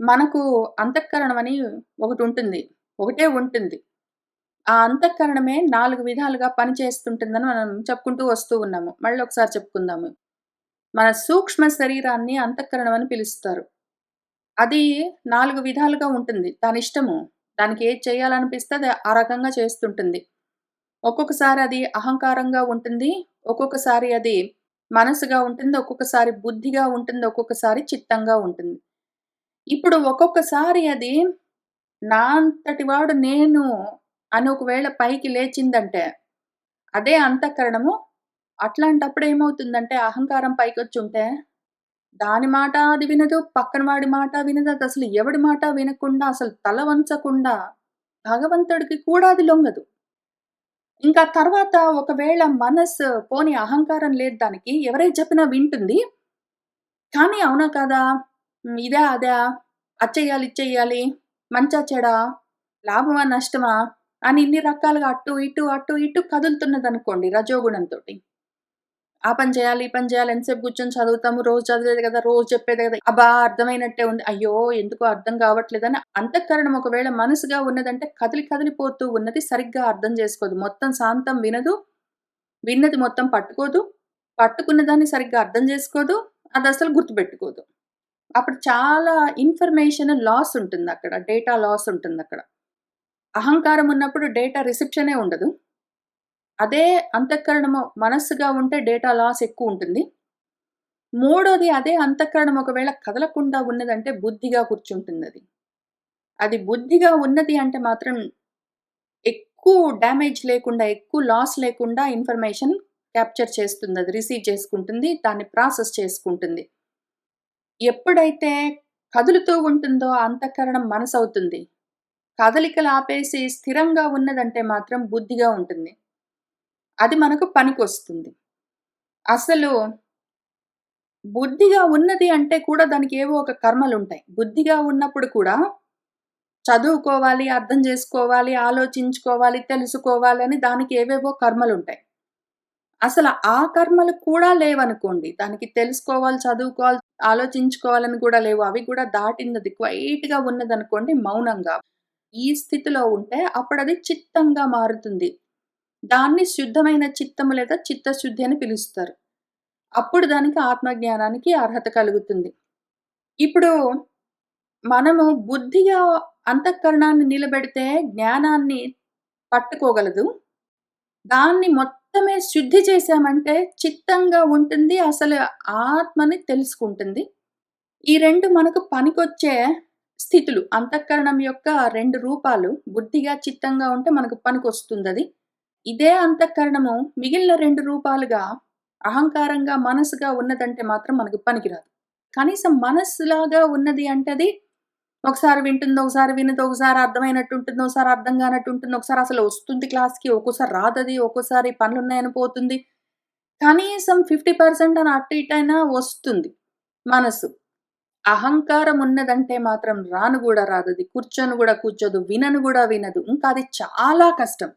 మనకు అంతఃకరణం అని ఒకటుంటుంది. ఒకటే ఉంటుంది. ఆ అంతఃకరణమే నాలుగు విధాలుగా పనిచేస్తుంటుందని మనం చెప్పుకుంటూ వస్తూ ఉన్నాము. మళ్ళీ ఒకసారి చెప్పుకుందాము. మన సూక్ష్మ శరీరాన్ని అంతఃకరణం అని పిలుస్తారు. అది నాలుగు విధాలుగా ఉంటుంది. దానిష్టము. దానికి ఏది చేయాలనిపిస్తే అది ఆ రకంగా చేస్తుంటుంది. ఒక్కొక్కసారి అది అహంకారంగా ఉంటుంది. ఒక్కొక్కసారి అది మనసుగా ఉంటుంది. ఒక్కొక్కసారి బుద్ధిగా ఉంటుంది. ఒక్కొక్కసారి చిత్తంగా ఉంటుంది. ఇప్పుడు ఒక్కొక్కసారి అది నా అంతటి వాడు నేను అని ఒకవేళ పైకి లేచిందంటే, అదే అంతఃకరణము అట్లాంటప్పుడు ఏమవుతుందంటే అహంకారం పైకి వచ్చి ఉంటే దాని మాట అది వినదు. పక్కన వాడి మాట వినదు. అసలు ఎవడి మాట వినకుండా అసలు తల వంచకుండా భగవంతుడికి కూడా అది లొంగదు. ఇంకా తర్వాత ఒకవేళ మనసు పోని అహంకారం లేదు దానికి. ఎవరై చెప్పినా వింటుంది. కానీ అవునా కాదా? ఇదే ఇదా? అదా? ఇచ్చేయాలి చెయ్యాలి, మంచా? చెడా? లాభమా? నష్టమా? అని ఇన్ని రకాలుగా అటు, ఇటు, అటు, ఇటు కదులుతున్నది అనుకోండి రజోగుణంతో ఆ పని చేయాలి, ఈ పని చేయాలి. ఎంతసేపు కూర్చొని చదువుతాము. రోజు చదివేది కదా! రోజు చెప్పేది కదా! అబ్బా! అర్థమైనట్టే ఉంది. అయ్యో! ఎందుకు అర్థం కావట్లేదని అంతఃకరణం ఒకవేళ మనసుగా ఉన్నదంటే కదిలి కదిలిపోతూ ఉన్నది సరిగ్గా అర్థం చేసుకోదు. మొత్తం శాంతం వినదు. విన్నది మొత్తం పట్టుకోదు. పట్టుకున్న దాన్ని సరిగ్గా అర్థం చేసుకోదు. అది అసలు గుర్తుపెట్టుకోదు. అప్పుడు చాలా ఇన్ఫర్మేషన్ లాస్ ఉంటుంది అక్కడ డేటా లాస్ ఉంటుంది అక్కడ అహంకారం ఉన్నప్పుడు డేటా రిసెప్షనే ఉండదు. అదే అంతఃకరణము మనస్సుగా ఉంటే డేటా లాస్ ఎక్కువ ఉంటుంది మూడోది అదే అంతఃకరణం ఒకవేళ కదలకుండా ఉన్నదంటే బుద్ధిగా కూర్చుంటుంది అది అది బుద్ధిగా ఉన్నది అంటే మాత్రం ఎక్కువ డ్యామేజ్ లేకుండా, ఎక్కువ లాస్ లేకుండా ఇన్ఫర్మేషన్ క్యాప్చర్ చేస్తుంది అది రిసీవ్ చేసుకుంటుంది. దాన్ని ప్రాసెస్ చేసుకుంటుంది. ఎప్పుడైతే కదులుతూ ఉంటుందో ఆ అంతఃకరణం మనసవుతుంది. కదలికలు ఆపేసి స్థిరంగా ఉన్నదంటే మాత్రం బుద్ధిగా ఉంటుంది. అది మనకు పనికొస్తుంది. అసలు బుద్ధిగా ఉన్నది అంటే కూడా దానికి ఏవో ఒక కర్మలు ఉంటాయి బుద్ధిగా ఉన్నప్పుడు కూడా చదువుకోవాలి, అర్థం చేసుకోవాలి, ఆలోచించుకోవాలి, తెలుసుకోవాలి అని దానికి ఏవేవో కర్మలు ఉంటాయి అసలు ఆ కర్మలు కూడా లేవనుకోండి. దానికి తెలుసుకోవాలి, చదువుకోవాలి, ఆలోచించుకోవాలని కూడా లేవు. అవి కూడా దాటినది క్వైట్‌గా ఉన్నదనుకోండి మౌనంగా. ఈ స్థితిలో ఉంటే అప్పుడు అది చిత్తంగా మారుతుంది. దాన్ని శుద్ధమైన చిత్తము లేదా చిత్తశుద్ధి అని పిలుస్తారు. అప్పుడు దానికి ఆత్మజ్ఞానానికి అర్హత కలుగుతుంది. ఇప్పుడు మనము బుద్ధిగా అంతఃకరణాన్ని నిలబెడితే జ్ఞానాన్ని పట్టుకోగలదు. దాన్ని మొత్తమే శుద్ధి చేశామంటే చిత్తంగా ఉంటుంది. అసలు ఆత్మని తెలుసుకుంటుంది. ఈ రెండు మనకు పనికొచ్చే స్థితులు. అంతఃకరణం యొక్క రెండు రూపాలు బుద్ధిగా, చిత్తంగా ఉంటే మనకు పనికొస్తుందది. ఇదే అంతఃకరణము మిగిలిన రెండు రూపాలుగా అహంకారంగా, మనసుగా ఉన్నదంటే మాత్రం మనకు పనికిరాదు. కనీసం మనస్సులాగా ఉన్నది అంటే అది ఒకసారి వింటుంది, ఒకసారి వినదు, ఒకసారి అర్థమైనట్టుంటుంది, ఒకసారి అర్థం కానట్టుంటుంది, ఒకసారి అసలు వస్తుంది క్లాస్‌కి, ఒక్కోసారి రాదది, ఒక్కోసారి పనులున్నాయని పోతుంది. కనీసం 50% అని అటు ఇటైనా వస్తుంది మనసు. అహంకారం ఉన్నదంటే మాత్రం రాను కూడా రాదది. కూర్చొని కూడా కూర్చోదు. వినను కూడా వినదు. ఇంకా అది చాలా కష్టం.